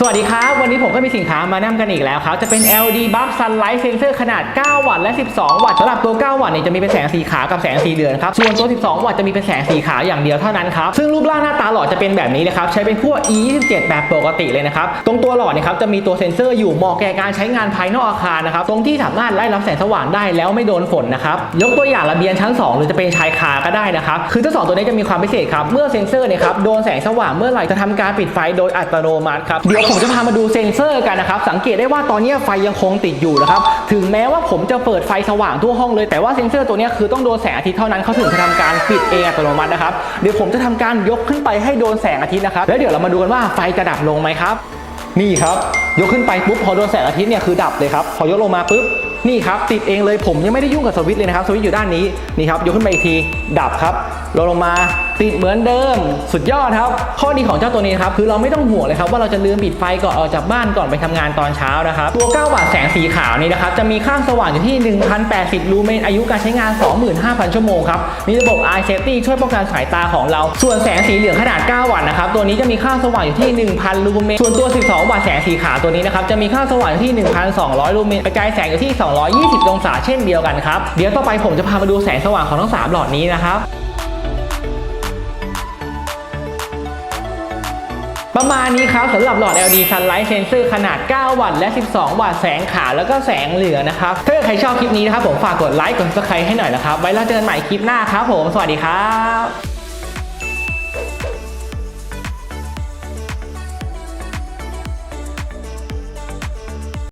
สวัสดีครับ วันนี้ผมก็มีสินค้ามานำกันอีกแล้วครับ จะเป็น LED Bulb Sunlight Sensor ขนาด 9 วัตต์และ 12 วัตต์สำหรับตัว 9 วัตต์เนี่ยจะมีเป็นแสงสีขาวกับแสงสีเหลืองครับ ส่วนตัว 12 วัตต์จะมีเป็นแสงสีขาวอย่างเดียวเท่านั้นครับ ซึ่งรูปร่างหน้าตาหลอดจะเป็นแบบนี้นะครับ ใช้เป็นขั้ว E27 แบบปกติเลยนะครับ ตรงตัวหลอดเนี่ยครับจะมีตัวเซ็นเซอร์อยู่เหมาะแก่การใช้งานภายนอกอาคารนะครับ ตรงที่สามารถไล่รับแสงสว่างได้แล้วไม่โดนฝนนะครับ ยกตัวอย่างระเบียงชั้น 2 หรือจะเป็นชายคาก็ได้นะครับ คือทั้งสองตัวนี้จะมีความพิเศษครับ เมื่อเซ็นเซอร์เนี่ยครับโดนแสงสว่างเมื่อไหร่จะทำการปิดไฟโดยอัตโนมัติครับเดี๋ยวผมจะพามาดูเซ็นเซอร์กันนะครับสังเกตได้ว่าตอนนี้ไฟยังคงติดอยู่นะครับถึงแม้ว่าผมจะเปิดไฟสว่างทั่วห้องเลยแต่ว่าเซ็นเซอร์ตัวนี้คือต้องโดนแสงอาทิตย์เท่านั้นเขาถึงจะทำการปิดเองอัตโนมัตินะครับเดี๋ยวผมจะทำการยกขึ้นไปให้โดนแสงอาทิตย์นะครับแล้วเดี๋ยวเรามาดูกันว่าไฟจะดับลงไหมครับ นี่ครับ ยกขึ้นไปปุ๊บพอโดนแสงอาทิตย์เนี่ยคือดับเลยครับพอยกลงมาปุ๊บนี่ครับติดเองเลยผมยังไม่ได้ยุ่งกับสวิตช์เลยนะครับสวิตช์อยู่ด้านนี้นี่ครับยกขึ้นไปอีกทีดับครับลงลงมา ติดเหมือนเดิม สุดยอดครับ ข้อดีของเจ้าตัวนี้ครับคือเราไม่ต้องห่วงเลยครับว่าเราจะลืมปิดไฟก่อนออกจากบ้านก่อนไปทำงานตอนเช้านะครับตัว 9 วัตต์แสงสีขาวนี่นะครับจะมีข้าสว่างอยู่ที่ 1080 ลูเมนอายุการใช้งาน 25,000 ชั่วโมงครับมีระบบ Eye Safety ช่วยป้องกันสายตาของเรา ส่วนแสงสีเหลืองขนาด 9 วัตต์นะครับตัวนี้จะมีค่าสว่างอยู่ที่ 1,000 ลูเมนส่วนตัว 12 วัตต์แสงสีขาวตัวนี้นะครับจะมีค่าสว่างอยู่ที่ 1,200 ลูเมนประกายแสงอยู่ที่ 220 องศาเช่นเดียวกันครับเดี๋ยวต่อไปผมจะพามาดูแสงสว่างของทั้งสามหลอดนี้นะครับ ประมาณนี้ครับสำหรับหลอด LED Sunlight Sensor ขนาด 9 วัตต์และ 12 วัตต์แสงขาวแล้วก็แสงเหลืองนะครับ ถ้าใครชอบคลิปนี้นะครับผมฝากกดไลค์กด subscribe ให้หน่อยนะครับ ไว้เราเจอกันใหม่คลิปหน้าครับผม สวัสดีครับ